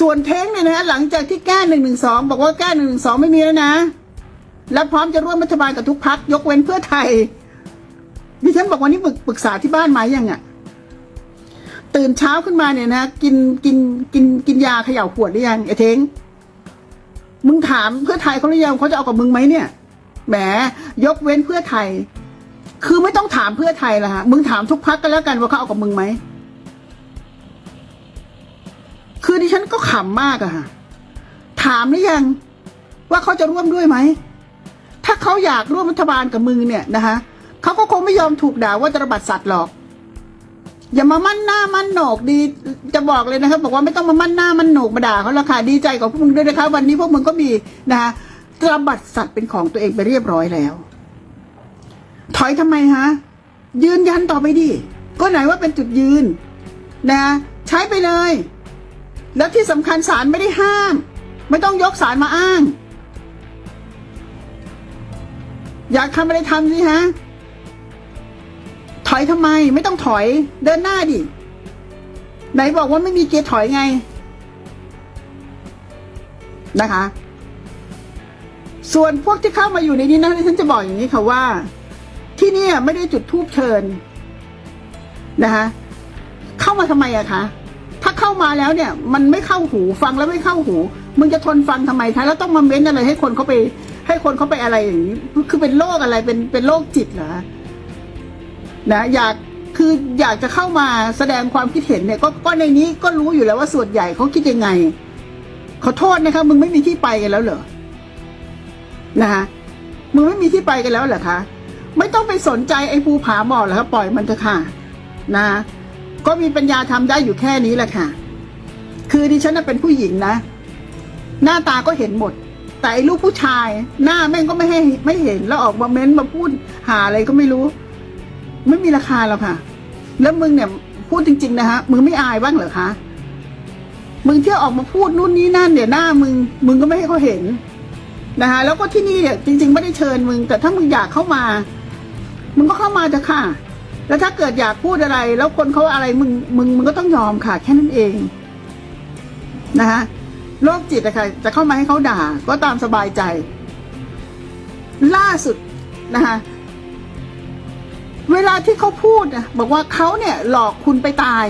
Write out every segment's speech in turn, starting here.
ส่วนเท้งเนี่ยนะฮะหลังจากที่แก้หนึ่งหนึ่งสองบอกว่าแก้หนึ่งหนึ่งสองไม่มีแล้วนะ และพร้อมจะร่วมรัฐบาลกับทุกพักยกเว้นเพื่อไทยดิฉันบอกวันนี้ปรึกปรึกษาที่บ้านมายังอะ่ะตื่นเช้าขึ้นมาเนี่ยนะกินกินกินกินยาเขย่าขวดหรือยังไอ้เท้งมึงถามเพื่อไทยเขาหรือยังเขาจะเอากับมึงไหมเนี่ยแหมยกเว้นเพื่อไทย คือไม่ต้องถามเพื่อไทยละฮะมึงถามทุกพักกันแล้วกันว่าเขาเอากับมึงไหม คือดิฉันก็ขำมากอะค่ะ ถามหรือยังว่าเขาจะร่วมด้วยไหม ถ้าเขาอยากร่วมรัฐบาลกับมึงเนี่ยนะคะเขาก็คงไม่ยอมถูกด่าว่าตระบัดสัตว์หรอก อย่ามามั่นหน้ามั่นโหนกดี จะบอกเลยนะครับ บอกว่าไม่ต้องมามั่นหน้ามั่นโหนกมาด่าเขาละค่ะดีใจกับพวกมึงด้วยนะคะ วันนี้พวกมึงก็มีนะคะตระบัดสัตว์เป็นของตัวเองไปเรียบร้อยแล้ว ถอยทำไมฮะยืนยันต่อไปดิก็ไหนว่าเป็นจุดยืนนะใช้ไปเลย แล้วที่สำคัญศาลไม่ได้ห้าม ไม่ต้องยกศาลมาอ้าง อยากทำอะไรทำสิฮะ ถอยทำไม ไม่ต้องถอย เดินหน้าดิ ไหนบอกว่าไม่มีเกียร์ถอยไง นะคะ ส่วนพวกที่เข้ามาอยู่ในนี้นะฉันจะบอกอย่างนี้ค่ะว่า ที่นี่ไม่ได้จุดทูบเชิญนะคะ เข้ามาทำไมอะคะ ถ้าเข้ามาแล้วเนี่ย มันไม่เข้าหูฟังแล้วไม่เข้าหู มึงจะทนฟังทำไมคะแล้วต้องมาเม้นอะไรให้คนเขาไป ให้คนเขาไปอะไรอย่างนี้คือเป็นโรคอะไรเป็นเป็นโรคจิตเหรอนะอยากคืออยากจะเข้ามาแสดงความคิดเห็นเนี่ยก็ก็ในนี้ก็รู้อยู่แล้วว่าส่วนใหญ่เขาคิดยังไง ขอโทษนะคะมึงไม่มีที่ไปกันแล้วเหรอนะคะมึงไม่มีที่ไปกันแล้วเหรอคะ ไม่ต้องไปสนใจไอ้ภูผาหมอกหรอกครับปล่อยมันเถอะค่ะ นะ ก็มีปัญญาทำได้อยู่แค่นี้แหละค่ะ คือดิฉันน่ะเป็นผู้หญิงนะ หน้าตาก็เห็นหมด แต่ไอ้ลูกผู้ชาย หน้าแม่งก็ไม่ให้ไม่เห็นแล้วออกมาเม้นมาพูดหาอะไรก็ไม่รู้ ไม่มีราคาหรอกค่ะ แล้วมึงเนี่ยพูดจริง ๆ นะฮะมึงไม่อายบ้างเหรอคะมึงเที่ยวออกมาพูดนู่นนี่นั่นเนี่ยหน้ามึง มึงก็ไม่ให้เขาเห็นนะคะแล้วก็ที่นี่เนี่ยจริง ๆ ไม่ได้เชิญมึง แต่ถ้ามึงอยากเข้ามา มึงก็เข้ามาเถอะค่ะ แล้วถ้าเกิดอยากพูดอะไร แล้วคนเขาอะไรมึงมึงมึงก็ต้องยอมค่ะ แค่นั้นเองนะคะโรคจิตอะค่ะจะเข้ามาให้เขาด่า ก็ตามสบายใจ ล่าสุดนะคะเวลาที่เขาพูดนะบอกว่าเขาเนี่ย หลอกคุณไปตาย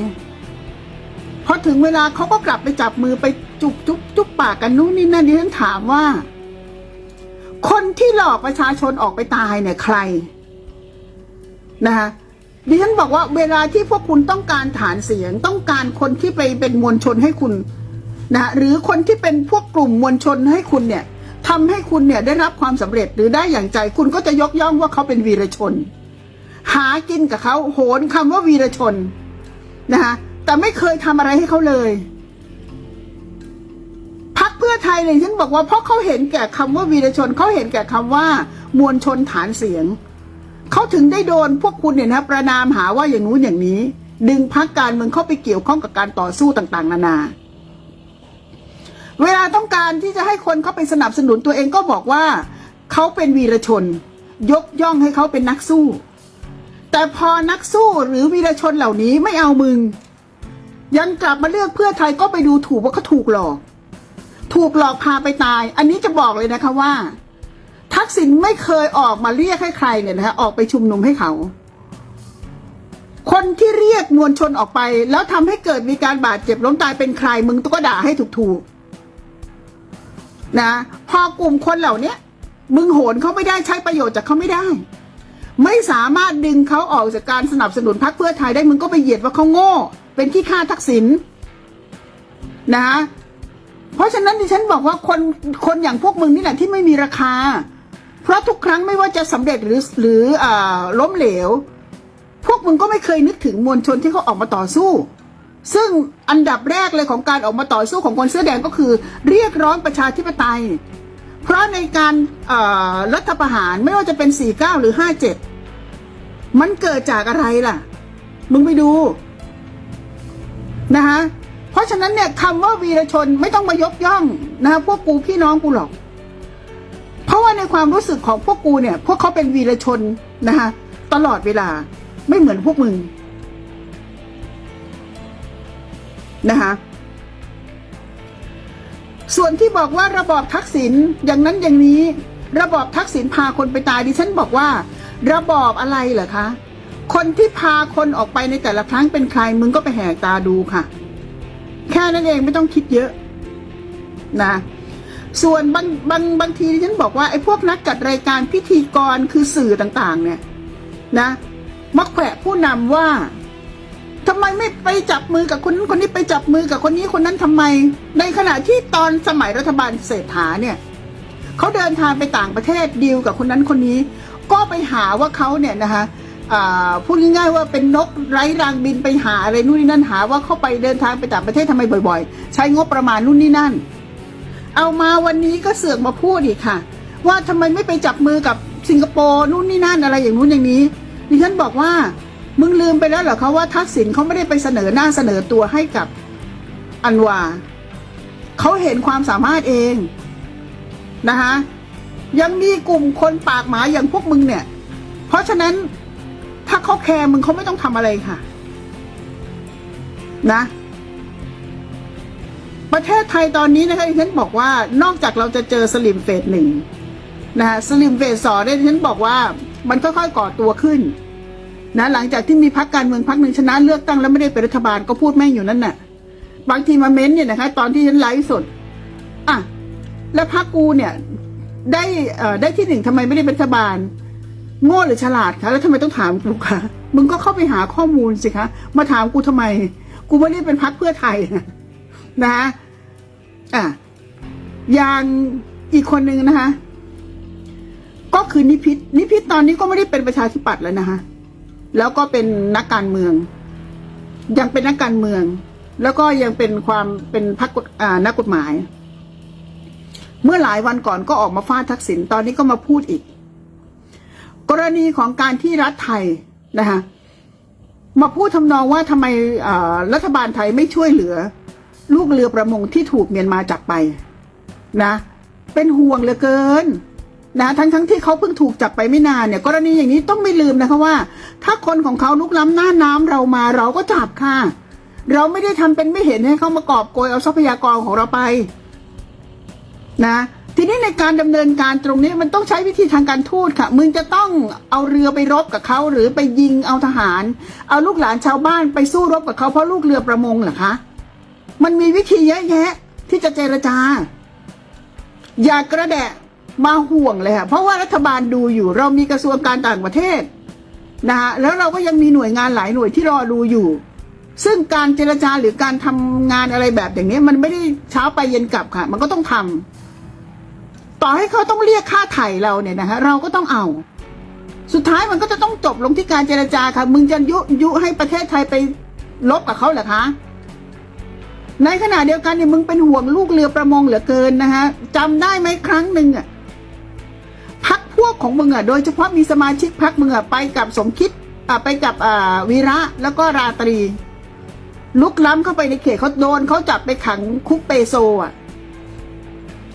พอถึงเวลาเขาก็กลับไปจับมือไปจุบจุบจุบปากกันนู่นนี่นั่นดิฉันถามว่า คนที่หลอกประชาชนออกไปตายเนี่ยใครนะคะ ดิฉันบอกว่าเวลาที่พวกคุณต้องการฐานเสียง ต้องการคนที่ไปเป็นมวลชนให้คุณนะหรือคนที่เป็นพวกกลุ่มมวลชนให้คุณเนี่ยทำให้คุณเนี่ยได้รับความสำเร็จหรือได้อย่างใจคุณก็จะยกย่องว่าเขาเป็นวีรชน หากินกับเขาโหนคำว่าวีรชนนะคะแต่ไม่เคยทำอะไรให้เขาเลยพักเพื่อไทยเลยฉันบอกว่าเพราะเขาเห็นแก่คำว่าวีรชนเขาเห็นแก่คำว่ามวลชนฐานเสียง เขาถึงได้โดนพวกคุณเนี่ยนะประนามหาว่าอย่างนู้นอย่างนี้ ดึงพักการเมืองเข้าไปเกี่ยวข้องกับการต่อสู้ต่างๆ นานา เวลาต้องการที่จะให้คนเข้าไปสนับสนุนตัวเองก็บอกว่า เขาเป็นวีรชน ยกย่องให้เขาเป็นนักสู้ แต่พอนักสู้หรือวีรชนเหล่านี้ไม่เอามึง ยังกลับมาเลือกเพื่อไทยก็ไปดูถูกว่าเขาถูกหลอก ถูกหลอกพาไปตาย อันนี้จะบอกเลยนะคะว่า ทักษิณไม่เคยออกมาเรียกให้ใครเนี่ยนะคะออกไปชุมนุมให้เขา คนที่เรียกมวลชนออกไป แล้วทำให้เกิดมีการบาดเจ็บล้มตายเป็นใครมึงก็ด่าให้ถูกๆนะพอกลุ่มคนเหล่าเนี้ยมึงโหนเขาไม่ได้ใช้ประโยชน์จากเขาไม่ได้ ไม่สามารถดึงเขาออกจากการสนับสนุนพรรคเพื่อไทยได้มึงก็ไปเหยียดว่าเขาโง่ เป็นขี้ข้าทักษิณนะเพราะฉะนั้นดิฉันบอกว่าคนคนอย่างพวกมึงนี่แหละที่ไม่มีราคา เพราะทุกครั้งไม่ว่าจะสำเร็จหรือหรืออล้มเหลว พวกมึงก็ไม่เคยนึกถึงมวลชนที่เขาออกมาต่อสู้ ซึ่งอันดับแรกเลยของการออกมาต่อสู้ของคนเสื้อแดงก็คือ เรียกร้องประชาธิปไตย เพราะในการรัฐประหารไม่ว่าจะเป็น 49 หรือ 57 มันเกิดจากอะไรล่ะ มึงไปดูนะคะเพราะฉะนั้นเนี่ยคำว่าวีรชนไม่ต้องมายกย่องนะคะพวกกูพี่น้องกูหรอก เพราะว่าในความรู้สึกของพวกกูเนี่ย พวกเขาเป็นวีรชนนะคะตลอดเวลาไม่เหมือนพวกมึงนะคะส่วนที่บอกว่าระบอบทักษิณอย่างนั้นอย่างนี้ ระบอบทักษิณพาคนไปตายดิฉันบอกว่า ระบอบอะไรเหรอคะ คนที่พาคนออกไปในแต่ละครั้งเป็นใครมึงก็ไปแหกตาดูค่ะ แค่นั้นเองไม่ต้องคิดเยอะ นะ ส่วนบางบางบางทีดิฉันบอกว่าไอ้พวกนักจัดรายการพิธีกรคือสื่อต่างๆ เนี่ยนะมักแขวะผู้นำว่าทำไมไม่ไปจับมือกับคนนั้คนนี้ไปจับมือกับคนนี้คนนั้นทำไม ในขณะที่ตอนสมัยรัฐบาลเศรษฐาเนี่ยเขาเดินทางไปต่างประเทศดีลกับคนนั้นคนนี้ ก็ไปหาว่าเขาเนี่ยนะคะพูดง่ายๆว่าเป็นนกไร้รางบินไปหาอะไรนู่นนี่นั่นหาว่าเขาไปเดินทางไปต่างประเทศทำไมบ่อย ๆ ใช้งบประมาณนู่นนี่นั่น เอามาวันนี้ก็เสือกมาพูดอีกค่ะ ว่าทำไมไม่ไปจับมือกับสิงคโปร์นู่นนี่นั่นอะไรอย่างนู้นอย่างนี้ดิฉันบอกว่ามึงลืมไปแล้วเหรอคะว่าทักษิณเขาไม่ได้ไปเสนอหน้าเสนอตัวให้กับอันวาเขาเห็นความสามารถเองนะคะยังมีกลุ่มคนปากหมาอย่างพวกมึงเนี่ย เพราะฉะนั้นถ้าเขาแคร์มึงเขาไม่ต้องทำอะไรค่ะ นะ ประเทศไทยตอนนี้นะคะดิฉันบอกว่านอกจากเราจะเจอสลิมเฟสหนึ่งนะฮะสลิมเฟสสองเนี่ยดิฉันบอกว่ามันค่อยๆก่อตัวขึ้นนะหลังจากที่มีพักการเมืองพักหนึ่งชนะเลือกตั้งแล้วไม่ได้เป็นรัฐบาลก็พูดแม่งอยู่นั่นน่ะ บางทีมาเม้นเนี่ยนะคะ ตอนที่ฉันไลฟ์สดอะแล้วพักกูเนี่ย ได้เอ่อได้ที่หนึ่งทำไมไม่ได้เป็นรัฐบาลโง่หรือฉลาดคะแล้วทำไมต้องถามกูคะมึงก็เข้าไปหาข้อมูลสิคะ มาถามกูทำไม กูไม่ได้เป็นพักเพื่อไทยนะ นะคะอะอย่างอีกคนหนึ่งนะคะ ก็คือนิพิษนิพิษตอนนี้ก็ไม่ได้เป็นประชาธิปัตย์แล้วนะคะแล้วก็เป็นนักการเมือง ยังเป็นนักการเมือง แล้วก็ยังเป็นความเป็นพักอ่านักกฎหมาย เมื่อหลายวันก่อนก็ออกมาฟาดทักษิณตอนนี้ก็มาพูดอีก กรณีของการที่รัฐไทยนะคะมาพูดทำนองว่าทำไมรัฐบาลไทยไม่ช่วยเหลือ ลูกเรือประมงที่ถูกเมียนมาจับไปนะ เป็นห่วงเหลือเกินนะทั้งทั้งที่เขาเพิ่งถูกจับไปไม่นานเนี่ยกรณีอย่างนี้ต้องไม่ลืมนะคะว่า ถ้าคนของเขาลุกล้ำหน้าน้ำเรามาเราก็จับค่ะ เราไม่ได้ทำเป็นไม่เห็นให้เขามากอบโกยเอาทรัพยากรของเราไป นะ ทีนี้ในการดำเนินการตรงนี้มันต้องใช้วิธีทางการทูตค่ะ มึงจะต้องเอาเรือไปรบกับเขาหรือไปยิงเอาทหาร เอาลูกหลานชาวบ้านไปสู้รบกับเขาเพราะลูกเรือประมงเหรอคะ มันมีวิธีเยอะแยะ ที่จะเจรจา อย่ากระแดะมาห่วงเลยค่ะเพราะว่ารัฐบาลดูอยู่ เรามีกระทรวงการต่างประเทศนะคะแล้วเราก็ยังมีหน่วยงานหลายหน่วยที่รอดูอยู่ ซึ่งการเจรจาหรือการทำงานอะไรแบบอย่างนี้มันไม่ได้เช้าไปเย็นกลับค่ะ มันก็ต้องทำต่อให้เขาต้องเรียกค่าไถ่เราเนี่ยนะคะเราก็ต้องเอา สุดท้ายมันก็จะต้องจบลงที่การเจรจาค่ะ มึงจะยุยุให้ประเทศไทยไปลบกับเขาเหรอคะ ในขณะเดียวกันเนี่ยมึงเป็นห่วงลูกเรือประมงเหลือเกินนะคะจำได้ไหมครั้งหนึ่งอะพักพวกของมึงอะ โดยเฉพาะมีสมาชิกพักมึงอะไปกับสมคิดอะไปกับอ่าวีระแล้วก็ราตรี ลุกล้ำเข้าไปในเขตเขาโดนเขาจับไปขังคุกเปโซอะ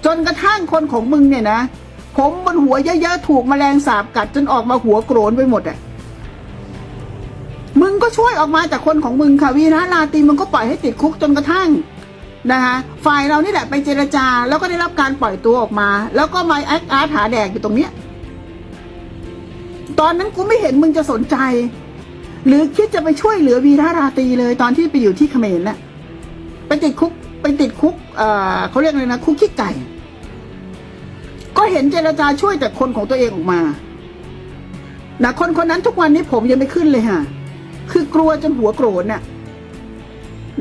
จนกระทั่งคนของมึงเนี่ยนะผมบนหัวเยอะๆถูกแมลงสาบกัดจนออกมาหัวโกรนไปหมดอะ มึงก็ช่วยออกมาจากคนของมึงค่ะวีระลาตีมึงก็ปล่อยให้ติดคุกจนกระทั่งนะคะฝ่ายเรานี่แหละไปเจรจาแล้วก็ได้รับการปล่อยตัวออกมา แล้วก็มาแอคอาร์หาแดกอยู่ตรงเนี้ยตอนนั้นกูไม่เห็นมึงจะสนใจ หรือคิดจะไปช่วยเหลือวีระราตีเลย ตอนที่ไปอยู่ที่เขมรน่ะไปติดคุกไปติดคุกเอ่อเขาเรียกอะไรนะคุกขี้ไก่ ก็เห็นเจรจาช่วยแต่คนของตัวเองออกมานะคนคนนั้นทุกวันนี้ผมยังไม่ขึ้นเลยค่ะ คือกลัวจนหัวโกรน่ะ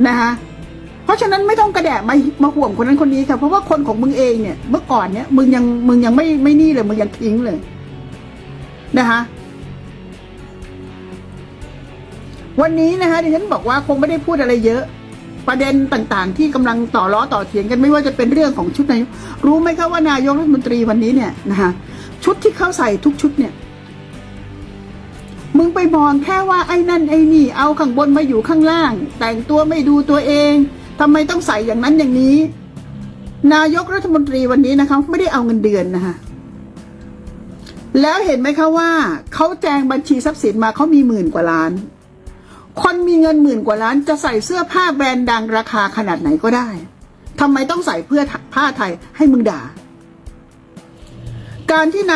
นะคะเพราะฉะนั้นไม่ต้องกระแดะมามาห่วงคนนั้นคนนี้ค่ะเพราะว่าคนของมึงเองเนี่ย เมื่อก่อนเนี่ยมึงยังมึงยังไม่ไม่นี่เลยมึงยังทิ้งเลยนะคะวันนี้นะคะดิฉันบอกว่าคงไม่ได้พูดอะไรเยอะประเด็นต่างๆ ที่กำลังต่อล้อต่อเถียงกันไม่ว่าจะเป็นเรื่องของชุดนายกรู้ไหมคะว่านายกรัฐมนตรีวันนี้เนี่ยนะคะชุดที่เขาใส่ทุกชุดเนี่ย มึงไปมองแค่ว่าไอ้นั่นไอ้นี่ เอาข้างบนมาอยู่ข้างล่าง แต่งตัวไม่ดูตัวเองทำไมต้องใส่อย่างนั้นอย่างนี้ นายกรัฐมนตรีวันนี้นะคะไม่ได้เอาเงินเดือนนะคะแล้วเห็นไหมคะว่าเขาแจงบัญชีทรัพย์สินมาเขามีหมื่นกว่าล้าน คนมีเงินหมื่นกว่าล้าน จะใส่เสื้อผ้าแบรนด์ดังราคาขนาดไหนก็ได้ทำไมต้องใส่เพื่อผ้าไทยให้มึงด่า การที่นาย